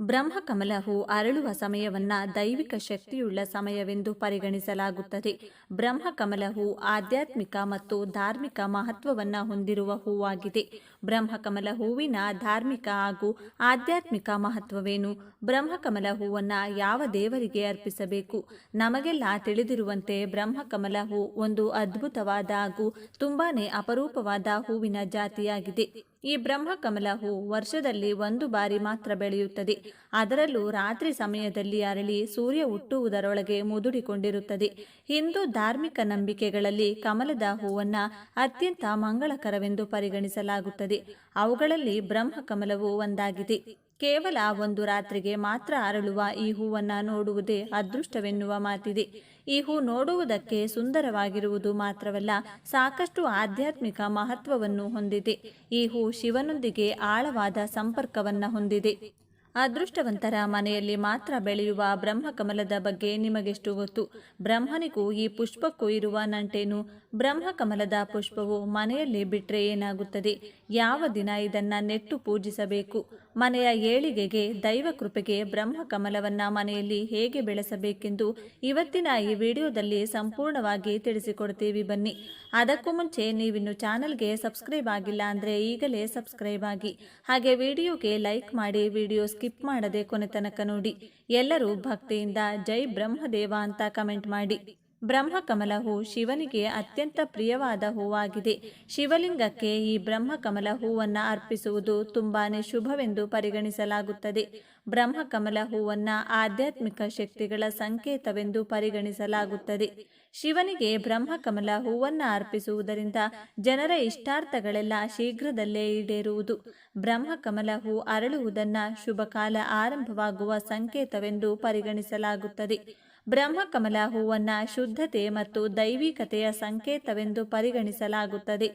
ಬ್ರಹ್ಮಕಮಲ ಹೂ ಅರಳುವ ಸಮಯವನ್ನ ದೈವಿಕ ಶಕ್ತಿಯುಳ್ಳ ಸಮಯವೆಂದು ಪರಿಗಣಿಸಲಾಗುತ್ತದೆ. ಬ್ರಹ್ಮಕಮಲ ಹೂ ಆಧ್ಯಾತ್ಮಿಕ ಮತ್ತು ಧಾರ್ಮಿಕ ಮಹತ್ವವನ್ನ ಹೊಂದಿರುವ ಹೂವಾಗಿದೆ. ಬ್ರಹ್ಮಕಮಲ ಹೂವಿನ ಧಾರ್ಮಿಕ ಹಾಗೂ ಆಧ್ಯಾತ್ಮಿಕ ಮಹತ್ವವೇನು? ಬ್ರಹ್ಮಕಮಲ ಹೂವನ್ನ ಯಾವ ದೇವರಿಗೆ ಅರ್ಪಿಸಬೇಕು? ನಮಗೆಲ್ಲ ತಿಳಿದಿರುವಂತೆ ಬ್ರಹ್ಮಕಮಲ ಹೂ ಒಂದು ಅದ್ಭುತವಾದ ಹಾಗೂ ತುಂಬಾನೇ ಅಪರೂಪವಾದ ಹೂವಿನ ಜಾತಿಯಾಗಿದೆ. ಈ ಬ್ರಹ್ಮಕಮಲ ಹೂ ವರ್ಷದಲ್ಲಿ ಒಂದು ಬಾರಿ ಮಾತ್ರ ಬೆಳೆಯುತ್ತದೆ. ಅದರಲ್ಲೂ ರಾತ್ರಿ ಸಮಯದಲ್ಲಿ ಅರಳಿ ಸೂರ್ಯ ಹುಟ್ಟುವುದರೊಳಗೆ ಮುದುಡಿಕೊಂಡಿರುತ್ತದೆ. ಹಿಂದೂ ಧಾರ್ಮಿಕ ನಂಬಿಕೆಗಳಲ್ಲಿ ಕಮಲದ ಹೂವನ್ನ ಅತ್ಯಂತ ಮಂಗಳಕರವೆಂದು ಪರಿಗಣಿಸಲಾಗುತ್ತದೆ. ಅವುಗಳಲ್ಲಿ ಬ್ರಹ್ಮಕಮಲವು ಒಂದಾಗಿದೆ. ಕೇವಲ ಒಂದು ರಾತ್ರಿಗೆ ಮಾತ್ರ ಅರಳುವ ಈ ಹೂವನ್ನ ನೋಡುವುದೇ ಅದೃಷ್ಟವೆನ್ನುವ ಮಾತಿದೆ. ಈ ಹೂ ನೋಡುವುದಕ್ಕೆ ಸುಂದರವಾಗಿರುವುದು ಮಾತ್ರವಲ್ಲ, ಸಾಕಷ್ಟು ಆಧ್ಯಾತ್ಮಿಕ ಮಹತ್ವವನ್ನು ಹೊಂದಿದೆ. ಈ ಹೂ ಶಿವನೊಂದಿಗೆ ಆಳವಾದ ಸಂಪರ್ಕವನ್ನು ಹೊಂದಿದೆ. ಅದೃಷ್ಟವಂತರ ಮನೆಯಲ್ಲಿ ಮಾತ್ರ ಬೆಳೆಯುವ ಬ್ರಹ್ಮಕಮಲದ ಬಗ್ಗೆ ನಿಮಗೆಷ್ಟು ಗೊತ್ತು? ಬ್ರಹ್ಮನಿಗೂ ಈ ಪುಷ್ಪಕ್ಕೂ ಇರುವ ನಂಟೇನು? ಬ್ರಹ್ಮಕಮಲದ ಪುಷ್ಪವು ಮನೆಯಲ್ಲಿ ಬಿಟ್ಟರೆ ಏನಾಗುತ್ತದೆ? ಯಾವ ದಿನ ಇದನ್ನು ನೆಟ್ಟು ಪೂಜಿಸಬೇಕು? ಮನೆಯ ಏಳಿಗೆಗೆ ದೈವ ಕೃಪೆಗೆ ಬ್ರಹ್ಮ ಕಮಲವನ್ನು ಮನೆಯಲ್ಲಿ ಹೇಗೆ ಬೆಳೆಸಬೇಕೆಂದು ಇವತ್ತಿನ ಈ ವಿಡಿಯೋದಲ್ಲಿ ಸಂಪೂರ್ಣವಾಗಿ ತಿಳಿಸಿಕೊಡ್ತೀವಿ ಬನ್ನಿ. ಅದಕ್ಕೂ ಮುಂಚೆ ನೀವಿನ್ನು ಚಾನಲ್ಗೆ ಸಬ್ಸ್ಕ್ರೈಬ್ ಆಗಿಲ್ಲ ಅಂದರೆ ಈಗಲೇ ಸಬ್ಸ್ಕ್ರೈಬ್ ಆಗಿ. ಹಾಗೆ ವಿಡಿಯೋಗೆ ಲೈಕ್ ಮಾಡಿ ವಿಡಿಯೋ ಸ್ಕಿಪ್ ಮಾಡದೆ ಕೊನೆ ತನಕ ನೋಡಿ. ಎಲ್ಲರೂ ಭಕ್ತಿಯಿಂದ ಜೈ ಬ್ರಹ್ಮದೇವ ಅಂತ ಕಮೆಂಟ್ ಮಾಡಿ. ಬ್ರಹ್ಮಕಮಲ ಹೂ ಶಿವನಿಗೆ ಅತ್ಯಂತ ಪ್ರಿಯವಾದ ಹೂವಾಗಿದೆ. ಶಿವಲಿಂಗಕ್ಕೆ ಈ ಬ್ರಹ್ಮಕಮಲ ಹೂವನ್ನು ಅರ್ಪಿಸುವುದು ತುಂಬಾನೇ ಶುಭವೆಂದು ಪರಿಗಣಿಸಲಾಗುತ್ತದೆ. ಬ್ರಹ್ಮಕಮಲ ಹೂವನ್ನು ಆಧ್ಯಾತ್ಮಿಕ ಶಕ್ತಿಗಳ ಸಂಕೇತವೆಂದು ಪರಿಗಣಿಸಲಾಗುತ್ತದೆ. ಶಿವನಿಗೆ ಬ್ರಹ್ಮಕಮಲ ಹೂವನ್ನು ಅರ್ಪಿಸುವುದರಿಂದ ಜನರ ಇಷ್ಟಾರ್ಥಗಳೆಲ್ಲ ಶೀಘ್ರದಲ್ಲೇ ಈಡೇರುವುದು. ಬ್ರಹ್ಮಕಮಲ ಹೂ ಅರಳುವುದನ್ನು ಶುಭ ಕಾಲ ಆರಂಭವಾಗುವ ಸಂಕೇತವೆಂದು ಪರಿಗಣಿಸಲಾಗುತ್ತದೆ. ಬ್ರಹ್ಮಕಮಲ ಹೂವನ್ನ ಶುದ್ಧತೆ ಮತ್ತು ದೈವಿಕತೆಯ ಸಂಕೇತವೆಂದು ಪರಿಗಣಿಸಲಾಗುತ್ತದೆ.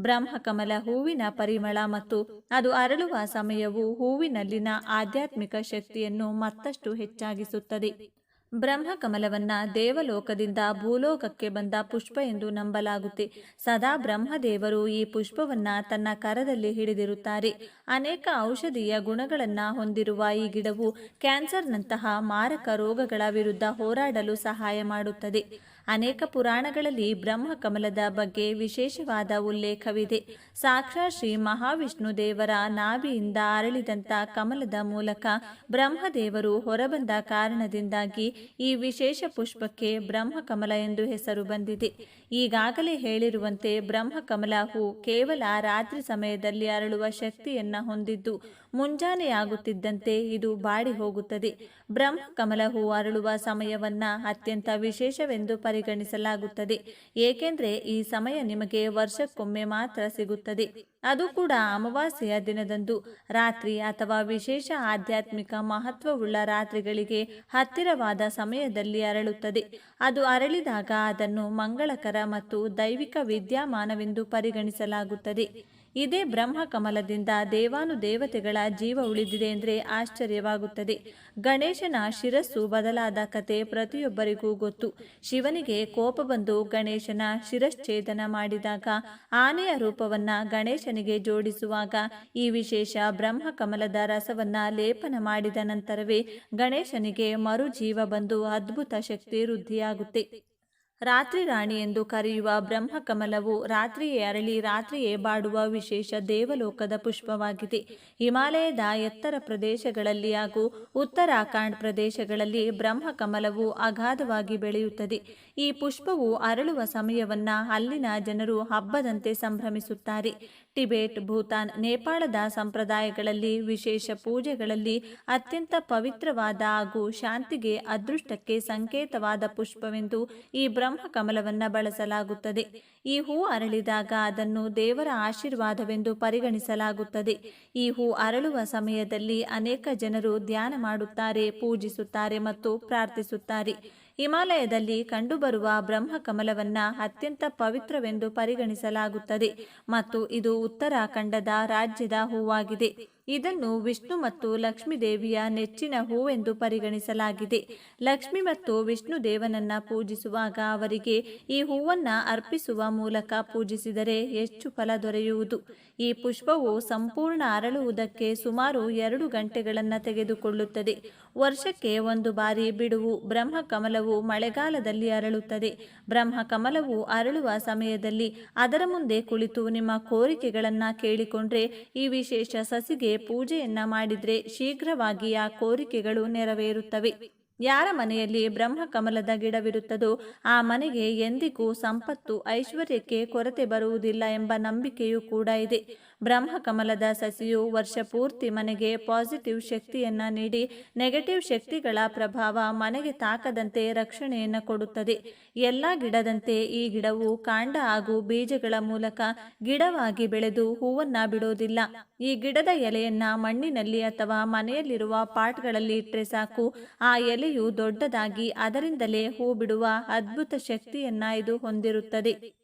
ಬ್ರಹ್ಮಕಮಲ ಹೂವಿನ ಪರಿಮಳ ಮತ್ತು ಅದು ಅರಳುವ ಸಮಯವು ಹೂವಿನಲ್ಲಿನ ಆಧ್ಯಾತ್ಮಿಕ ಶಕ್ತಿಯನ್ನು ಮತ್ತಷ್ಟು ಹೆಚ್ಚಾಗಿಸುತ್ತದೆ. ಬ್ರಹ್ಮಕಮಲವನ್ನ ದೇವಲೋಕದಿಂದ ಭೂಲೋಕಕ್ಕೆ ಬಂದ ಪುಷ್ಪ ಎಂದು ನಂಬಲಾಗುತ್ತೆ. ಸದಾ ಬ್ರಹ್ಮದೇವರು ಈ ಪುಷ್ಪವನ್ನ ತನ್ನ ಕರದಲ್ಲಿ ಹಿಡಿದಿರುತ್ತಾರೆ. ಅನೇಕ ಔಷಧೀಯ ಗುಣಗಳನ್ನ ಹೊಂದಿರುವ ಈ ಗಿಡವು ಕ್ಯಾನ್ಸರ್ನಂತಹ ಮಾರಕ ರೋಗಗಳ ವಿರುದ್ಧ ಹೋರಾಡಲು ಸಹಾಯ ಮಾಡುತ್ತದೆ. ಅನೇಕ ಪುರಾಣಗಳಲ್ಲಿ ಬ್ರಹ್ಮ ಕಮಲದ ಬಗ್ಗೆ ವಿಶೇಷವಾದ ಉಲ್ಲೇಖವಿದೆ. ಸಾಕ್ಷಾತ್ ಶ್ರೀ ಮಹಾವಿಷ್ಣು ದೇವರ ನಾಭಿಯಿಂದ ಅರಳಿದಂಥ ಕಮಲದ ಮೂಲಕ ಬ್ರಹ್ಮದೇವರು ಹೊರಬಂದ ಕಾರಣದಿಂದಾಗಿ ಈ ವಿಶೇಷ ಪುಷ್ಪಕ್ಕೆ ಬ್ರಹ್ಮ ಕಮಲ ಎಂದು ಹೆಸರು ಬಂದಿದೆ. ಈಗಾಗಲೇ ಹೇಳಿರುವಂತೆ ಬ್ರಹ್ಮಕಮಲ ಹೂ ಕೇವಲ ರಾತ್ರಿ ಸಮಯದಲ್ಲಿ ಅರಳುವ ಶಕ್ತಿಯನ್ನ ಹೊಂದಿದ್ದು, ಮುಂಜಾನೆಯಾಗುತ್ತಿದ್ದಂತೆ ಇದು ಬಾಡಿ ಹೋಗುತ್ತದೆ. ಬ್ರಹ್ಮಕಮಲ ಹೂ ಅರಳುವ ಸಮಯವನ್ನ ಅತ್ಯಂತ ವಿಶೇಷವೆಂದು ಪರಿಗಣಿಸಲಾಗುತ್ತದೆ. ಏಕೆಂದರೆ ಈ ಸಮಯ ನಿಮಗೆ ವರ್ಷಕ್ಕೊಮ್ಮೆ ಮಾತ್ರ ಸಿಗುತ್ತದೆ. ಅದು ಕೂಡ ಅಮಾವಾಸ್ಯೆಯ ದಿನದಂದು. ರಾತ್ರಿ ಅಥವಾ ವಿಶೇಷ ಆಧ್ಯಾತ್ಮಿಕ ಮಹತ್ವವುಳ್ಳ ರಾತ್ರಿಗಳಿಗೆ ಹತ್ತಿರವಾದ ಸಮಯದಲ್ಲಿ ಅರಳುತ್ತದೆ. ಅದು ಅರಳಿದಾಗ ಅದನ್ನು ಮಂಗಳಕರ ಮತ್ತು ದೈವಿಕ ವಿದ್ಯಮಾನವೆಂದು ಪರಿಗಣಿಸಲಾಗುತ್ತದೆ. ಇದೇ ಬ್ರಹ್ಮಕಮಲದಿಂದ ದೇವಾನು ದೇವತೆಗಳ ಜೀವ ಉಳಿದಿದೆ ಎಂದರೆ ಆಶ್ಚರ್ಯವಾಗುತ್ತದೆ. ಗಣೇಶನ ಶಿರಸ್ಸು ಬದಲಾದ ಕತೆ ಪ್ರತಿಯೊಬ್ಬರಿಗೂ ಗೊತ್ತು. ಶಿವನಿಗೆ ಕೋಪ ಬಂದು ಗಣೇಶನ ಶಿರಶ್ಛೇದನ ಮಾಡಿದಾಗ ಆನೆಯ ರೂಪವನ್ನು ಗಣೇಶನಿಗೆ ಜೋಡಿಸುವಾಗ ಈ ವಿಶೇಷ ಬ್ರಹ್ಮ ಕಮಲದ ರಸವನ್ನು ಲೇಪನ ಮಾಡಿದ ನಂತರವೇ ಗಣೇಶನಿಗೆ ಮರುಜೀವ ಬಂದು ಅದ್ಭುತ ಶಕ್ತಿ ವೃದ್ಧಿಯಾಗುತ್ತೆ. ರಾತ್ರಿ ರಾಣಿ ಎಂದು ಕರೆಯುವ ಬ್ರಹ್ಮಕಮಲವು ರಾತ್ರಿಯೇ ಅರಳಿ ರಾತ್ರಿಯೇ ಬಾಡುವ ವಿಶೇಷ ದೇವಲೋಕದ ಪುಷ್ಪವಾಗಿದೆ. ಹಿಮಾಲಯದ ಎತ್ತರ ಪ್ರದೇಶಗಳಲ್ಲಿ ಹಾಗೂ ಉತ್ತರಾಖಂಡ್ ಪ್ರದೇಶಗಳಲ್ಲಿ ಬ್ರಹ್ಮಕಮಲವು ಅಗಾಧವಾಗಿ ಬೆಳೆಯುತ್ತದೆ. ಈ ಪುಷ್ಪವು ಅರಳುವ ಸಮಯವನ್ನ ಅಲ್ಲಿನ ಜನರು ಹಬ್ಬದಂತೆ ಸಂಭ್ರಮಿಸುತ್ತಾರೆ. ಟಿಬೆಟ್ ಭೂತಾನ್, ನೇಪಾಳದ ಸಂಪ್ರದಾಯಗಳಲ್ಲಿ ವಿಶೇಷ ಪೂಜೆಗಳಲ್ಲಿ ಅತ್ಯಂತ ಪವಿತ್ರವಾದ ಹಾಗೂ ಶಾಂತಿಗೆ ಅದೃಷ್ಟಕ್ಕೆ ಸಂಕೇತವಾದ ಪುಷ್ಪವೆಂದು ಈ ಬ್ರಹ್ಮಕಮಲವನ್ನ ಬಳಸಲಾಗುತ್ತದೆ. ಈ ಹೂ ಅರಳಿದಾಗ ಅದನ್ನು ದೇವರ ಆಶೀರ್ವಾದವೆಂದು ಪರಿಗಣಿಸಲಾಗುತ್ತದೆ. ಈ ಹೂ ಅರಳುವ ಸಮಯದಲ್ಲಿ ಅನೇಕ ಜನರು ಧ್ಯಾನ ಮಾಡುತ್ತಾರೆ, ಪೂಜಿಸುತ್ತಾರೆ ಮತ್ತು ಪ್ರಾರ್ಥಿಸುತ್ತಾರೆ. ಹಿಮಾಲಯದಲ್ಲಿ ಕಂಡುಬರುವ ಬ್ರಹ್ಮಕಮಲವನ್ನ ಅತ್ಯಂತ ಪವಿತ್ರವೆಂದು ಪರಿಗಣಿಸಲಾಗುತ್ತದೆ ಮತ್ತು ಇದು ಉತ್ತರಾಖಂಡದ ರಾಜ್ಯದ ಹೂವಾಗಿದೆ. ಇದನ್ನು ವಿಷ್ಣು ಮತ್ತು ಲಕ್ಷ್ಮೀ ದೇವಿಯ ನೆಚ್ಚಿನ ಹೂವೆಂದು ಪರಿಗಣಿಸಲಾಗಿದೆ. ಲಕ್ಷ್ಮಿ ಮತ್ತು ವಿಷ್ಣು ದೇವನನ್ನ ಪೂಜಿಸುವಾಗ ಅವರಿಗೆ ಈ ಹೂವನ್ನ ಅರ್ಪಿಸುವ ಮೂಲಕ ಪೂಜಿಸಿದರೆ ಹೆಚ್ಚು ಫಲ ದೊರೆಯುವುದು. ಈ ಪುಷ್ಪವು ಸಂಪೂರ್ಣ ಅರಳುವುದಕ್ಕೆ ಸುಮಾರು ಎರಡು ಗಂಟೆಗಳನ್ನು ತೆಗೆದುಕೊಳ್ಳುತ್ತದೆ. ವರ್ಷಕ್ಕೆ ಒಂದು ಬಾರಿ ಬಿಡುವು ಬ್ರಹ್ಮಕಮಲವು ಮಳೆಗಾಲದಲ್ಲಿ ಅರಳುತ್ತದೆ. ಬ್ರಹ್ಮಕಮಲವು ಅರಳುವ ಸಮಯದಲ್ಲಿ ಅದರ ಮುಂದೆ ಕುಳಿತು ನಿಮ್ಮ ಕೋರಿಕೆಗಳನ್ನು ಕೇಳಿಕೊಂಡ್ರೆ, ಈ ವಿಶೇಷ ಸಸಿಗೆ ಪೂಜೆಯನ್ನ ಮಾಡಿದ್ರೆ ಶೀಘ್ರವಾಗಿ ಆ ಕೋರಿಕೆಗಳು ನೆರವೇರುತ್ತವೆ. ಯಾರ ಮನೆಯಲ್ಲಿ ಬ್ರಹ್ಮಕಮಲದ ಗಿಡವಿರುತ್ತದೋ, ಆ ಮನೆಗೆ ಎಂದಿಗೂ ಸಂಪತ್ತು, ಐಶ್ವರ್ಯಕ್ಕೆ ಕೊರತೆ ಬರುವುದಿಲ್ಲ ಎಂಬ ನಂಬಿಕೆಯೂ ಕೂಡ ಇದೆ. ಬ್ರಹ್ಮಕಮಲದ ಸಸಿಯು ವರ್ಷ ಪೂರ್ತಿ ಮನೆಗೆ ಪಾಸಿಟಿವ್ ಶಕ್ತಿಯನ್ನ ನೀಡಿ ನೆಗೆಟಿವ್ ಶಕ್ತಿಗಳ ಪ್ರಭಾವ ಮನೆಗೆ ತಾಕದಂತೆ ರಕ್ಷಣೆಯನ್ನು ಕೊಡುತ್ತದೆ. ಎಲ್ಲ ಗಿಡದಂತೆ ಈ ಗಿಡವು ಕಾಂಡ ಹಾಗೂ ಬೀಜಗಳ ಮೂಲಕ ಗಿಡವಾಗಿ ಬೆಳೆದು ಹೂವನ್ನ ಬಿಡೋದಿಲ್ಲ. ಈ ಗಿಡದ ಎಲೆಯನ್ನ ಮಣ್ಣಿನಲ್ಲಿ ಅಥವಾ ಮನೆಯಲ್ಲಿರುವ ಪಾಟ್ಗಳಲ್ಲಿ ಇಟ್ಟರೆ ಸಾಕು. ಆ ಎಲೆಯು ದೊಡ್ಡದಾಗಿ ಅದರಿಂದಲೇ ಹೂ ಬಿಡುವ ಅದ್ಭುತ ಶಕ್ತಿಯನ್ನ ಇದು ಹೊಂದಿರುತ್ತದೆ.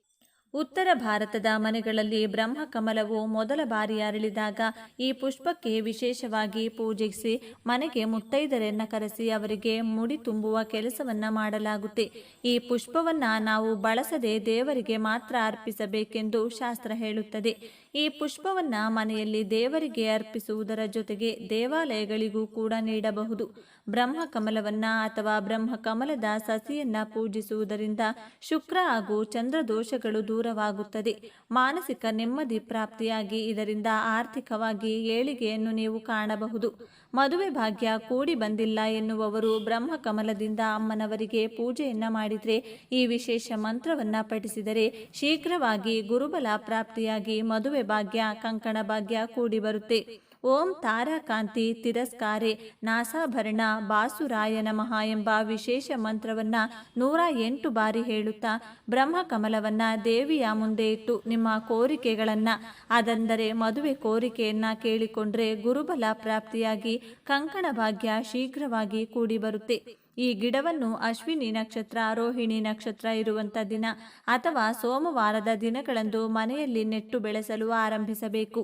ಉತ್ತರ ಭಾರತದ ಮನೆಗಳಲ್ಲಿ ಬ್ರಹ್ಮಕಮಲವು ಮೊದಲ ಬಾರಿ ಅರಳಿದಾಗ ಈ ಪುಷ್ಪಕ್ಕೆ ವಿಶೇಷವಾಗಿ ಪೂಜಿಸಿ ಮನೆಗೆ ಮುತ್ತೈದರನ್ನ ಕರೆಸಿ ಅವರಿಗೆ ಮುಡಿ ತುಂಬುವ ಕೆಲಸವನ್ನ ಮಾಡಲಾಗುತ್ತೆ. ಈ ಪುಷ್ಪವನ್ನ ನಾವು ಬಳಸದೆ ದೇವರಿಗೆ ಮಾತ್ರ ಅರ್ಪಿಸಬೇಕೆಂದು ಶಾಸ್ತ್ರ ಹೇಳುತ್ತದೆ. ಈ ಪುಷ್ಪವನ್ನ ಮನೆಯಲ್ಲಿ ದೇವರಿಗೆ ಅರ್ಪಿಸುವುದರ ಜೊತೆಗೆ ದೇವಾಲಯಗಳಿಗೂ ಕೂಡ ನೀಡಬಹುದು. ಬ್ರಹ್ಮ ಕಮಲವನ್ನ ಅಥವಾ ಬ್ರಹ್ಮ ಕಮಲದ ಸಸಿಯನ್ನ ಪೂಜಿಸುವುದರಿಂದ ಶುಕ್ರ ಹಾಗೂ ಚಂದ್ರ ದೋಷಗಳು ದೂರವಾಗುತ್ತದೆ. ಮಾನಸಿಕ ನೆಮ್ಮದಿ ಪ್ರಾಪ್ತಿಯಾಗಿ ಇದರಿಂದ ಆರ್ಥಿಕವಾಗಿ ಏಳಿಗೆಯನ್ನು ನೀವು ಕಾಣಬಹುದು. ಮದುವೆ ಭಾಗ್ಯ ಕೂಡಿ ಬಂದಿಲ್ಲ ಎನ್ನುವವರು ಬ್ರಹ್ಮಕಮಲದಿಂದ ಅಮ್ಮನವರಿಗೆ ಪೂಜೆಯನ್ನ ಮಾಡಿದರೆ ಈ ವಿಶೇಷ ಮಂತ್ರವನ್ನ ಪಠಿಸಿದರೆ ಶೀಘ್ರವಾಗಿ ಗುರುಬಲ ಪ್ರಾಪ್ತಿಯಾಗಿ ಮದುವೆ ಭಾಗ್ಯ, ಕಂಕಣ ಭಾಗ್ಯ ಕೂಡಿ ಬರುತ್ತೆ. ಓಂ ತಾರಾಕಾಂತಿ ತಿರಸ್ಕಾರೆ ನಾಸಾಭರಣ ಬಾಸುರಾಯ ನಮಃ ಎಂಬ ವಿಶೇಷ ಮಂತ್ರವನ್ನ ನೂರ ಎಂಟು ಬಾರಿ ಹೇಳುತ್ತಾ ಬ್ರಹ್ಮಕಮಲವನ್ನ ದೇವಿಯ ಮುಂದೆ ಇಟ್ಟು ನಿಮ್ಮ ಕೋರಿಕೆಗಳನ್ನ, ಅದಂದರೆ ಮದುವೆ ಕೋರಿಕೆಯನ್ನ ಕೇಳಿಕೊಂಡ್ರೆ ಗುರುಬಲ ಪ್ರಾಪ್ತಿಯಾಗಿ ಕಂಕಣ ಭಾಗ್ಯ ಶೀಘ್ರವಾಗಿ ಕೂಡಿ ಬರುತ್ತೆ. ಈ ಗಿಡವನ್ನು ಅಶ್ವಿನಿ ನಕ್ಷತ್ರ, ರೋಹಿಣಿ ನಕ್ಷತ್ರ ಇರುವಂಥ ದಿನ ಅಥವಾ ಸೋಮವಾರದ ದಿನಗಳಂದು ಮನೆಯಲ್ಲಿ ನೆಟ್ಟು ಬೆಳೆಸಲು ಆರಂಭಿಸಬೇಕು.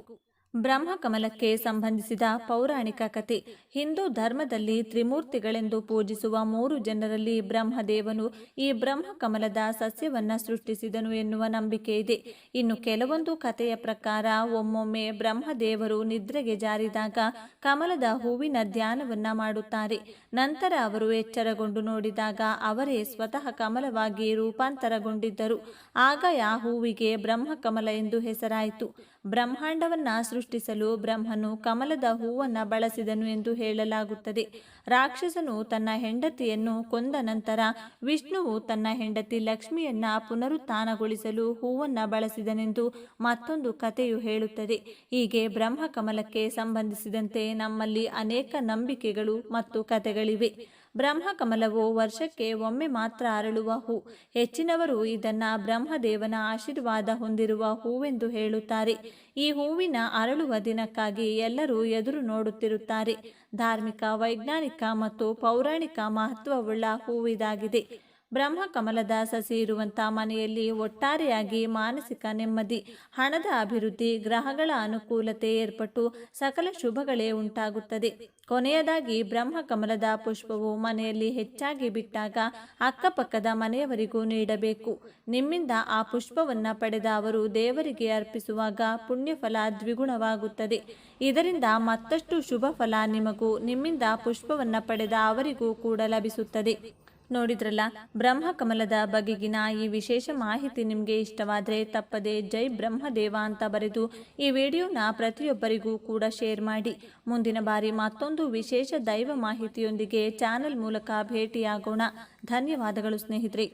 ಬ್ರಹ್ಮಕಮಲಕ್ಕೆ ಸಂಬಂಧಿಸಿದ ಪೌರಾಣಿಕ ಕಥೆ. ಹಿಂದೂ ಧರ್ಮದಲ್ಲಿ ತ್ರಿಮೂರ್ತಿಗಳೆಂದು ಪೂಜಿಸುವ ಮೂರು ಜನರಲ್ಲಿ ಬ್ರಹ್ಮದೇವನು ಈ ಬ್ರಹ್ಮಕಮಲದ ಸಸ್ಯವನ್ನು ಸೃಷ್ಟಿಸಿದನು ಎನ್ನುವ ನಂಬಿಕೆ ಇದೆ. ಇನ್ನು ಕೆಲವೊಂದು ಕಥೆಯ ಪ್ರಕಾರ ಒಮ್ಮೊಮ್ಮೆ ಬ್ರಹ್ಮದೇವರು ನಿದ್ರೆಗೆ ಜಾರಿದಾಗ ಕಮಲದ ಹೂವಿನ ಧ್ಯಾನವನ್ನ ಮಾಡುತ್ತಾರೆ. ನಂತರ ಅವರು ಎಚ್ಚರಗೊಂಡು ನೋಡಿದಾಗ ಅವರೇ ಸ್ವತಃ ಕಮಲವಾಗಿ ರೂಪಾಂತರಗೊಂಡಿದ್ದರು. ಆಗ ಆ ಹೂವಿಗೆ ಬ್ರಹ್ಮಕಮಲ ಎಂದು ಹೆಸರಾಯಿತು. ಬ್ರಹ್ಮಾಂಡವನ್ನ ಸೃಷ್ಟಿಸಲು ಬ್ರಹ್ಮನು ಕಮಲದ ಹೂವನ್ನ ಬಳಸಿದನು ಎಂದು ಹೇಳಲಾಗುತ್ತದೆ. ರಾಕ್ಷಸನು ತನ್ನ ಹೆಂಡತಿಯನ್ನು ಕೊಂದ ನಂತರ ವಿಷ್ಣುವು ತನ್ನ ಹೆಂಡತಿ ಲಕ್ಷ್ಮಿಯನ್ನ ಪುನರುತ್ಥಾನಗೊಳಿಸಲು ಹೂವನ್ನ ಬಳಸಿದನೆಂದು ಮತ್ತೊಂದು ಕಥೆಯು ಹೇಳುತ್ತದೆ. ಹೀಗೆ ಬ್ರಹ್ಮ ಕಮಲಕ್ಕೆ ಸಂಬಂಧಿಸಿದಂತೆ ನಮ್ಮಲ್ಲಿ ಅನೇಕ ನಂಬಿಕೆಗಳು ಮತ್ತು ಕಥೆಗಳಿವೆ. ಬ್ರಹ್ಮಕಮಲವು ವರ್ಷಕ್ಕೆ ಒಮ್ಮೆ ಮಾತ್ರ ಅರಳುವ ಹೂ. ಹೆಚ್ಚಿನವರು ಇದನ್ನ ಬ್ರಹ್ಮದೇವನ ಆಶೀರ್ವಾದ ಹೊಂದಿರುವ ಹೂವೆಂದು ಹೇಳುತ್ತಾರೆ. ಈ ಹೂವಿನ ಅರಳುವ ದಿನಕ್ಕಾಗಿ ಎಲ್ಲರೂ ಎದುರು ನೋಡುತ್ತಿರುತ್ತಾರೆ. ಧಾರ್ಮಿಕ, ವೈಜ್ಞಾನಿಕ ಮತ್ತು ಪೌರಾಣಿಕ ಮಹತ್ವವುಳ್ಳ ಹೂವಿದಾಗಿದೆ. ಬ್ರಹ್ಮಕಮಲದ ಸಸಿ ಇರುವಂಥ ಮನೆಯಲ್ಲಿ ಒಟ್ಟಾರೆಯಾಗಿ ಮಾನಸಿಕ ನೆಮ್ಮದಿ, ಹಣದ ಅಭಿವೃದ್ಧಿ, ಗ್ರಹಗಳ ಅನುಕೂಲತೆ ಏರ್ಪಟ್ಟು ಸಕಲ ಶುಭಗಳೇ ಉಂಟಾಗುತ್ತದೆ. ಕೊನೆಯದಾಗಿ ಬ್ರಹ್ಮಕಮಲದ ಪುಷ್ಪವು ಮನೆಯಲ್ಲಿ ಹೆಚ್ಚಾಗಿ ಬಿಟ್ಟಾಗ ಅಕ್ಕಪಕ್ಕದ ಮನೆಯವರಿಗೂ ನೀಡಬೇಕು. ನಿಮ್ಮಿಂದ ಆ ಪುಷ್ಪವನ್ನ ಪಡೆದ ಅವರು ದೇವರಿಗೆ ಅರ್ಪಿಸುವಾಗ ಪುಣ್ಯಫಲ ದ್ವಿಗುಣವಾಗುತ್ತದೆ. ಇದರಿಂದ ಮತ್ತಷ್ಟು ಶುಭ ಫಲ ನಿಮಗೂ, ನಿಮ್ಮಿಂದ ಪುಷ್ಪವನ್ನ ಪಡೆದ ಅವರಿಗೂ ಕೂಡ ಲಭಿಸುತ್ತದೆ. ನೋಡಿದ್ರಲ್ಲ, ಬ್ರಹ್ಮಕಮಲದ ಬಗೆಗಿನ ಈ ವಿಶೇಷ ಮಾಹಿತಿ ನಿಮಗೆ ಇಷ್ಟವಾದರೆ ತಪ್ಪದೆ ಜೈ ಬ್ರಹ್ಮದೇವ ಅಂತ ಬರೆದು ಈ ವಿಡಿಯೋನ ಪ್ರತಿಯೊಬ್ಬರಿಗೂ ಕೂಡ ಶೇರ್ ಮಾಡಿ. ಮುಂದಿನ ಬಾರಿ ಮತ್ತೊಂದು ವಿಶೇಷ ದೈವ ಮಾಹಿತಿಯೊಂದಿಗೆ ಚಾನೆಲ್ ಮೂಲಕ ಭೇಟಿಯಾಗೋಣ. ಧನ್ಯವಾದಗಳು ಸ್ನೇಹಿತರೆ.